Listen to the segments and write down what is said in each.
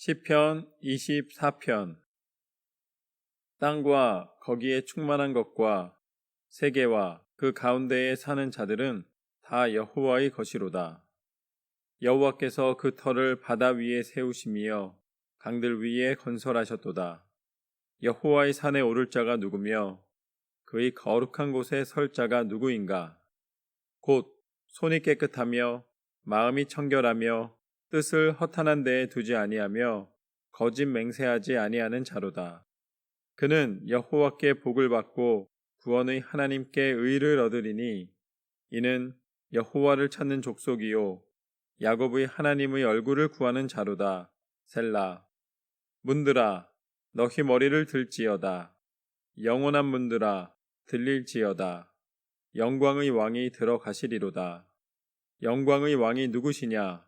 시편 24편 땅과 거기에 충만한 것과 세계와 그 가운데에 사는 자들은 다 여호와의 것이로다. 여호와께서 그 터를 바다 위에 세우시며 강들 위에 건설하셨도다. 여호와의 산에 오를 자가 누구며 그의 거룩한 곳에 설 자가 누구인가? 곧 손이 깨끗하며 마음이 청결하며 뜻을 허탄한 데에 두지 아니하며 거짓 맹세하지 아니하는 자로다. 그는 여호와께 복을 받고 구원의 하나님께 의를 얻으리니 이는 여호와를 찾는 족속이요 야곱의 하나님의 얼굴을 구하는 자로다. 셀라 문들아 너희 머리를 들지어다. 영원한 문들아 들릴지어다. 영광의 왕이 들어가시리로다. 영광의 왕이 누구시냐?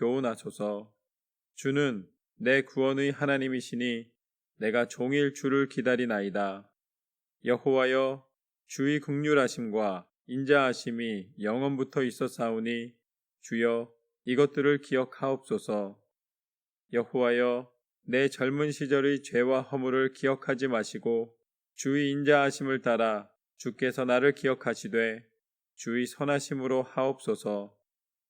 교훈하소서. 주는 내 구원의 하나님이시니 내가 종일 주를 기다리나이다. 여호와여 주의 극률하심과 인자하심이 영원부터 있었사오니 주여 이것들을 기억하옵소서. 여호와여 내 젊은 시절의 죄와 허물을 기억하지 마시고 주의 인자하심을 따라 주께서 나를 기억하시되 주의 선하심으로 하옵소서.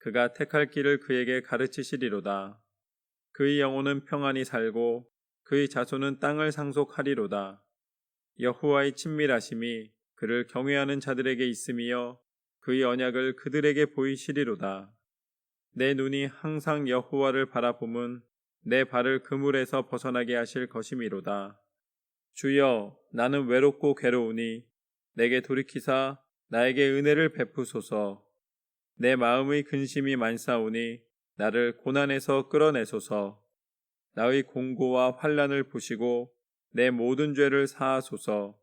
그가 택할 길을 그에게 가르치시리로다. 그의 영혼은 평안히 살고 그의 자손은 땅을 상속하리로다. 여호와의 친밀하심이 그를 경외하는 자들에게 있으며 그의 언약을 그들에게 보이시리로다. 내 눈이 항상 여호와를 바라봄은 내 발을 그물에서 벗어나게 하실 것이미로다. 주여 나는 외롭고 괴로우니 내게 돌이키사 나에게 은혜를 베푸소서. 내 마음의 근심이 많사오니 나를 고난에서 끌어내소서. 나의 공고와 환란을 보시고 내 모든 죄를 사하소서.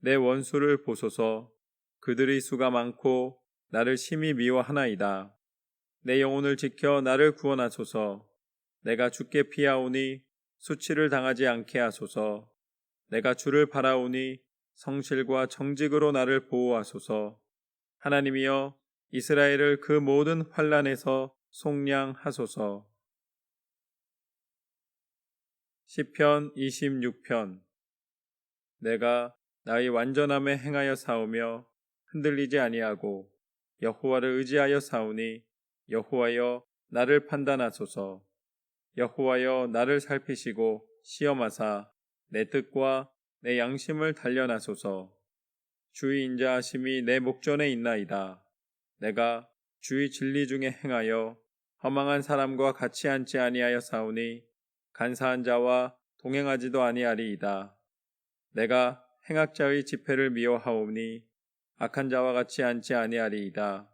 내 원수를 보소서. 그들의 수가 많고 나를 심히 미워하나이다. 내 영혼을 지켜 나를 구원하소서. 내가 죽게 피하오니 수치를 당하지 않게 하소서. 내가 주를 바라오니 성실과 정직으로 나를 보호하소서. 하나님이여 이스라엘을 그 모든 환란에서 속량하소서. 시편 26편 내가 나의 완전함에 행하여 사오며 흔들리지 아니하고 여호와를 의지하여 사오니 여호와여 나를 판단하소서. 여호와여 나를 살피시고 시험하사 내 뜻과 내 양심을 단련하소서. 주의 인자하심이 내 목전에 있나이다. 내가 주의 진리 중에 행하여 허망한 사람과 같이 앉지 아니하여 사오니 간사한 자와 동행하지도 아니하리이다. 내가 행악자의 집회를 미워하오니 악한 자와 같이 앉지 아니하리이다.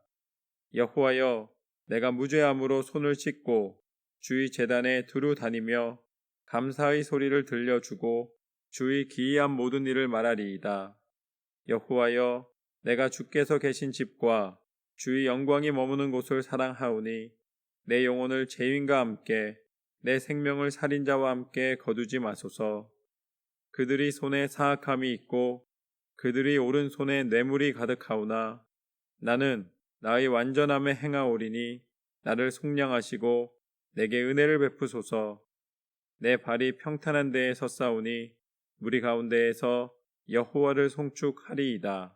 여호와여 내가 무죄함으로 손을 씻고 주의 재단에 두루 다니며 감사의 소리를 들려주고 주의 기이한 모든 일을 말하리이다. 여호와여 내가 주께서 계신 집과 주의 영광이 머무는 곳을 사랑하오니 내 영혼을 죄인과 함께 내 생명을 살인자와 함께 거두지 마소서. 그들이 손에 사악함이 있고 그들이 오른손에 뇌물이 가득하오나 나는 나의 완전함에 행하오리니 나를 속량하시고 내게 은혜를 베푸소서 내 발이 평탄한 데에 섰사오니 무리 가운데에서 여호와를 송축하리이다.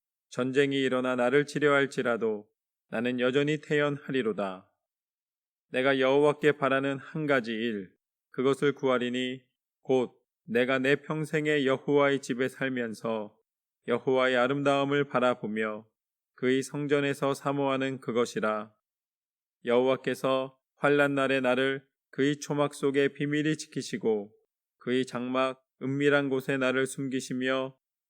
전쟁이 일어나 나를 치려할지라도 나는 여전히 태연하리로다. 내가 여호와께 바라는 한 가지 일, 그것을 구하리니 곧 내가 내 평생에 여호와의 집에 살면서 여호와의 아름다움을 바라보며 그의 성전에서 사모하는 그것이라. 여호와께서 환란 날에 나를 그의 초막 속에 비밀히 지키시고 그의 장막 은밀한 곳에 나를 숨기시며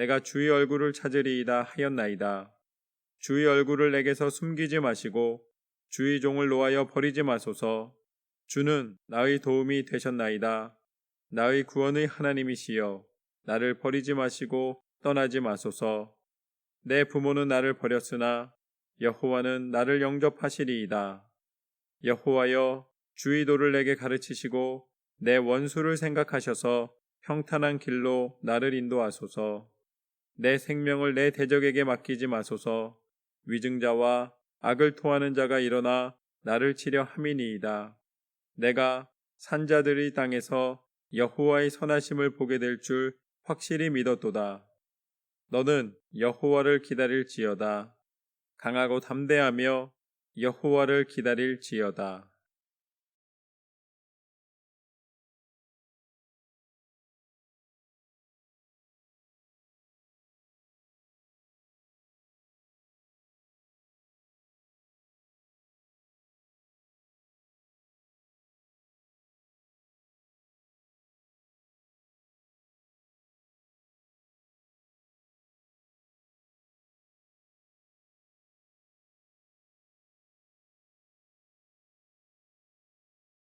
내가 주의 얼굴을 찾으리이다 하였나이다. 주의 얼굴을 내게서 숨기지 마시고 주의 종을 놓아여 버리지 마소서. 주는 나의 도움이 되셨나이다. 나의 구원의 하나님이시여 나를 버리지 마시고 떠나지 마소서. 내 부모는 나를 버렸으나 여호와는 나를 영접하시리이다. 여호와여 주의 도를 내게 가르치시고 내 원수를 생각하셔서 평탄한 길로 나를 인도하소서. 내 생명을 내 대적에게 맡기지 마소서. 위증자와 악을 토하는 자가 일어나 나를 치려 함이니이다. 내가 산자들의 땅에서 여호와의 선하심을 보게 될 줄 확실히 믿었도다. 너는 여호와를 기다릴지어다. 강하고 담대하며 여호와를 기다릴지어다.